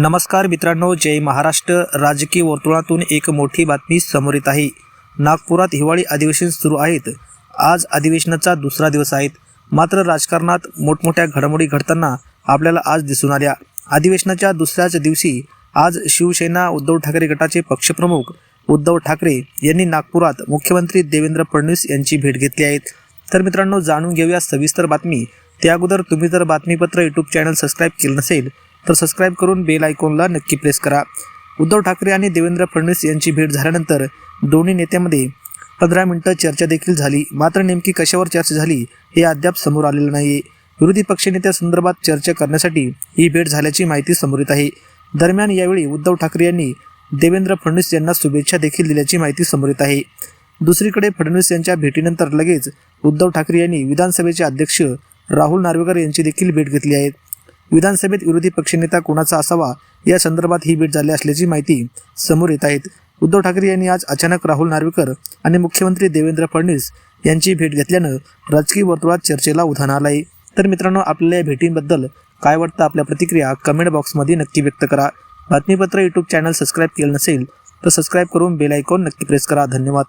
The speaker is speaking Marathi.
नमस्कार मित्रांनो जय महाराष्ट्र. राजकीय वर्तुळातून एक मोठी बातमी समोर येत आहे. नागपुरात हिवाळी अधिवेशन सुरू आहेत. आज अधिवेशनाचा दुसरा दिवस आहेत मात्र राजकारणात मोठमोठ्या घडामोडी घडताना आपल्याला आज दिसून आल्या. अधिवेशनाच्या दुसऱ्याच दिवशी आज शिवसेना उद्धव ठाकरे गटाचे पक्षप्रमुख उद्धव ठाकरे यांनी नागपुरात मुख्यमंत्री देवेंद्र फडणवीस यांची भेट घेतली आहेत तर मित्रांनो जाणून घेऊया सविस्तर बातमी. त्या अगोदर तुम्ही जर बातमीपत्र यूट्यूब चॅनल सबस्क्राईब केलं नसेल तर सबस्क्राईब करून बेल आयकॉनला नक्की प्रेस करा. उद्धव ठाकरे आणि देवेंद्र फडणवीस यांची भेट झाल्यानंतर दोन्ही नेत्यामध्ये पंधरा मिनिटं चर्चा देखील झाली. मात्र नेमकी कशावर चर्चा झाली हे अद्याप समोर आलेलं नाही विरोधी पक्षनेत्यासंदर्भात चर्चा करण्यासाठी ही भेट झाल्याची माहिती समोर येत आहे. दरम्यान यावेळी उद्धव ठाकरे यांनी देवेंद्र फडणवीस यांना शुभेच्छा देखील दिल्याची माहिती समोर येत आहे. दुसरीकडे फडणवीस यांच्या भेटीनंतर लगेच उद्धव ठाकरे यांनी विधानसभेचे अध्यक्ष राहुल नार्वेकर यांची देखील भेट घेतली आहे. विधानसभेत विरोधी पक्षनेता कोणाचा असावा या संदर्भात ही भेट झाली असल्याची माहिती समोर येत आहेत. उद्धव ठाकरे यांनी आज अचानक राहुल नार्वेकर आणि मुख्यमंत्री देवेंद्र फडणवीस यांची भेट घेतल्यानं राजकीय वर्तुळात चर्चेला उधाण आलं आहे तर मित्रांनो आपल्याला या भेटींबद्दल काय वाटतं? आपल्या प्रतिक्रिया कमेंट बॉक्समध्ये नक्की व्यक्त करा. बातमीपत्र यूट्यूब चॅनल सबस्क्राईब केलं नसेल तर सबस्क्राईब करून बेल आयकॉन नक्की प्रेस करा. धन्यवाद.